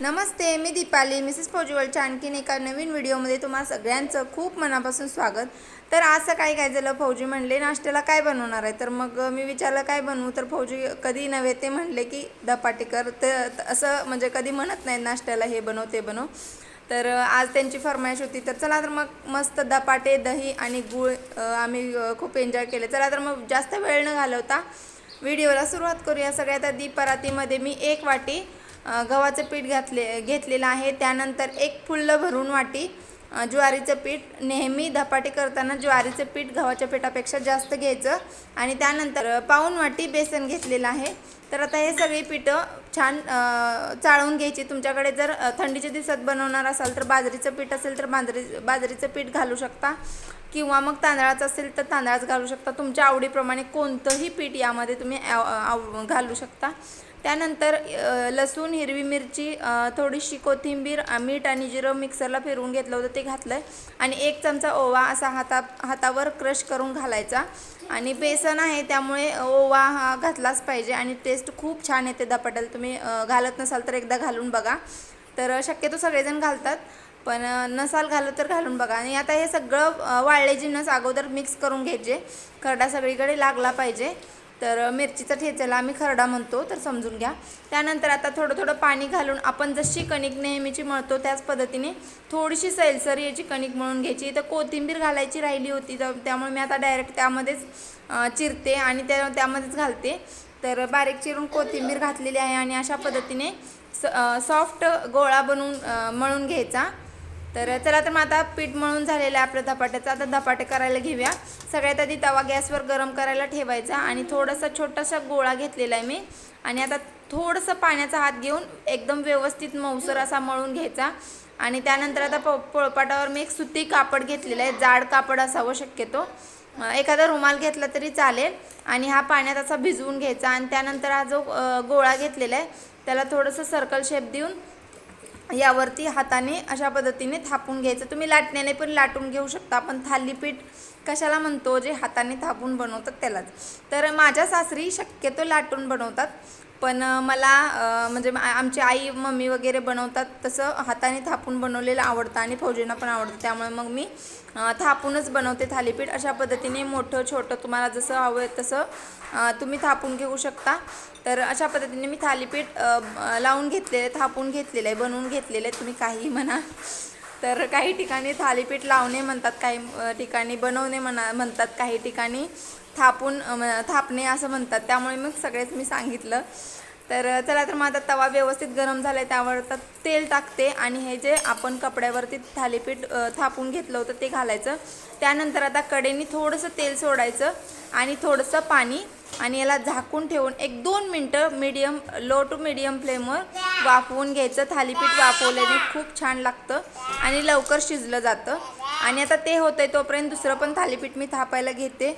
नमस्ते मी Deepali. Mrs फौजीवलच्या आणखीन एका नवीन व्हिडिओमध्ये तुम्हा सगळ्यांचं खूप मनापासून स्वागत. तर आज सकाळी काय झालं? फौजी म्हणले नाश्त्याला काय बनवणार आहे? तर मग मी विचारलं काय बनवू? तर फौजी कधी नव्हे ते म्हणले की धपाटी कर तर असं म्हणजे कधी म्हणत नाही नाश्त्याला हे बनव ते बनव. तर आज त्यांची फरमाईश होती. तर चला तर मग मस्त धपाटे दही आणि गूळ आम्ही खूप एन्जॉय केले. चला तर मग जास्त वेळ न घालवता व्हिडिओला सुरुवात करूया. सगळ्यात आधी परातीमध्ये मी एक वाटी गव्हाचं पीठ घातले घेतलेलं आहे. त्यानंतर एक फुल्ल भरून वाटी ज्वारीचं पीठ. नेहमी धपाटे करताना ज्वारीचं पीठ गव्हाच्या पिठापेक्षा जास्त घ्यायचं. आणि त्यानंतर पाऊण वाटी बेसन घेतलेलं आहे. तर आता हे सगळी पिठं छान चाळून घ्यायची. तुमच्याकडे जर थंडीच्या दिवसात बनवणार असाल तर बाजरीचं पीठ असेल तर बाजरी बाजरीचं पीठ घालू शकता. किंवा मग तांदळाचं असेल तर तांदळाच घालू शकता. तुमच्या आवडीप्रमाणे कोणतंही पीठ यामध्ये तुम्ही आव- घालू शकता. त्यानंतर लसूण हिरवी मिरची थोडीशी कोथिंबीर मीठ आणि जिरं मिक्सरला फिरवून घेतलं होतं ते घातलं आहे आणि एक चमचा ओवा असा हाता हातावर क्रश करून घालायचा. आणि बेसन आहे त्यामुळे ओवा हा घातलाच पाहिजे आणि टेस्ट खूप छान येते धपाट्याला तुम्ही घालत नसाल तर एकदा घालून बघा. तर शक्यतो सगळेजण घालतात पण नसाल घालत तर घालून बघा. आणि आता हे सगळं वाळले जिन्नस अगोदर मिक्स करून घ्यायचे. खरडा सगळीकडे लागला पाहिजे. तर मिरचीचा ठेचाला आम्ही खरडा म्हणतो तर समजून घ्या. त्यानंतर आता थोडं थोडं पाणी घालून आपण जशी कणिक नेहमीची मळतो त्याच पद्धतीने थोडीशी सैलसर याची कणिक मळून घ्यायची. तर कोथिंबीर घालायची राहिली होती तर त्यामुळे मी आता डायरेक्ट त्यामध्येच चिरते आणि त्या त्यामध्येच घालते. तर बारीक चिरून कोथिंबीर घातलेली आहे आणि अशा पद्धतीने स सॉफ्ट गोळा बनवून मळून घ्यायचा. तर चला तर मग आता पीठ मळून झालेलं आहे आपल्या धपाट्याचं. आता धपाटे करायला घेऊया. सगळ्यात आधी तवा गॅसवर गरम करायला ठेवायचा आणि थोडासा छोटासा गोळा घेतलेला आहे मी. आणि आता थोडंसं पाण्याचा हात घेऊन एकदम व्यवस्थित मऊसर असा मळून घ्यायचा. आणि त्यानंतर आता प पोळपाटावर मी एक सुती कापड घेतलेलं आहे. जाड कापड असावं शक्यतो. एखादा रुमाल घेतला तरी चालेल. आणि हा पाण्यात असा भिजवून घ्यायचा. आणि त्यानंतर हा जो गोळा घेतलेला आहे त्याला थोडंसं सर्कल शेप देऊन यावरती हाताने अशा पद्धतीने थापून घ्यायचं. तुम्ही लाटण्याने पण लाटून घेऊ शकता. आपण थालीपीठ कशाला म्हणतो? जे हाताने थापून बनवतात त्यालाच. तर माझ्या सासरी शक्यतो लाटून बनवतात. पण मला म्हणजे आमची आई मम्मी वगैरे बनवतात तसं हाताने थापून बनवलेलं आवडतं आणि फौजींना पण आवडतं. त्यामुळे मग मी थापूनच बनवते थालीपीठ. अशा पद्धतीने मोठं छोटं तुम्हाला जसं हवं आहे तसं तुम्ही थापून घेऊ शकता. तर अशा पद्धतीने मी थालीपीठ लावून घेतलेलं आहे थापून घेतलेलं आहे बनवून घेतलेलं आहे. तुम्ही काही म्हणा. तर काही ठिकाणी थालीपीठ लावणे म्हणतात काही ठिकाणी बनवणे म्हणा म्हणतात काही ठिकाणी. थापून थापणे असं म्हणतात. त्यामुळे मग सगळेच मी सांगितलं. तर चला तर मग आता तवा व्यवस्थित गरम झाला आहे त्यावर आता तेल टाकते आणि हे जे आपण कपड्यावरती थालीपीठ थापून घेतलं होतं ते घालायचं. त्यानंतर आता कडेने थोडंसं तेल सोडायचं आणि थोडंसं पाणी आणि याला झाकून ठेवून एक दोन मिनटं मीडियम लो टू मीडियम फ्लेमवर वाफवून घ्यायचं. थालीपीठ वाफवल्याने खूप छान लागतं आणि लवकर शिजलं जातं. आणि आता ते होतंय तोपर्यंत दुसरं पण थालीपीठ मी थापायला घेते.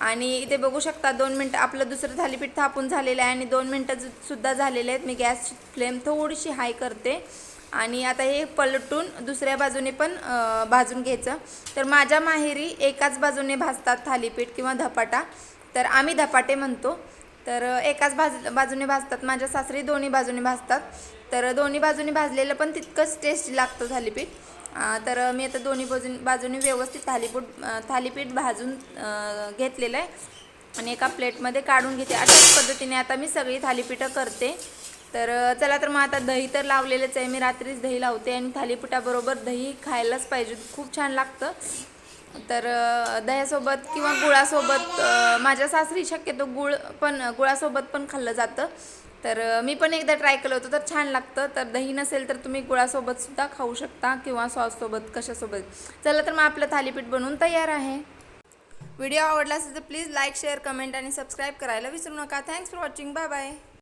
आणि इथे बघू शकता दोन मिनटं आपलं दुसरं थालीपीठ थापून झालेलं आहे आणि दोन मिनटं सुद्धा झालेले आहेत. मी गॅस फ्लेम थोडीशी हाय करते. आणि आता हे पलटून दुसऱ्या बाजूने पण भाजून घ्यायचं. तर माझ्या माहेरी एकाच बाजूने भाजतात थालीपीठ किंवा धपाटा. तर आम्ही धपाटे म्हणतो. तर एकाच भाज बाजूने भाजतात. माझ्या सासरी दोन्ही बाजूने भाजतात. तर दोन्ही बाजूने भाजलेलं पण तितकंच टेस्टी लागतं थालीपीठ. तर मी आता दोन्ही बाजून बाजूने व्यवस्थित थालीपीठ थालीपीठ भाजून घेतलेलं आहे. आणि एका प्लेटमध्ये काढून घेते. अशाच पद्धतीने आता मी सगळी थालीपीठं करते. तर चला तर मग आता दही तर लावलेलंच आहे. मी रात्रीच दही लावते आणि थालीपीठाबरोबर दही खायलाच पाहिजे. खूप छान लागतं. तर दह्यासोबत किंवा गुळासोबत माझ्या सासरी शक्यतो गुळ पण गुळासोबत पण खाल्लं जातं. तर मी पण एकदा ट्राय केलं होतं तर छान लागतं. तर दही नसेल तर तुम्ही गुळासोबत सुद्धा खाऊ शकता किंवा सॉससोबत कशासोबत. चला तर मग आपलं थालीपीठ बनवून तयार आहे. व्हिडिओ आवडला असेल तर प्लीज लाईक शेअर कमेंट आणि सबस्क्राईब करायला विसरू नका. Thanks for watching. Bye bye.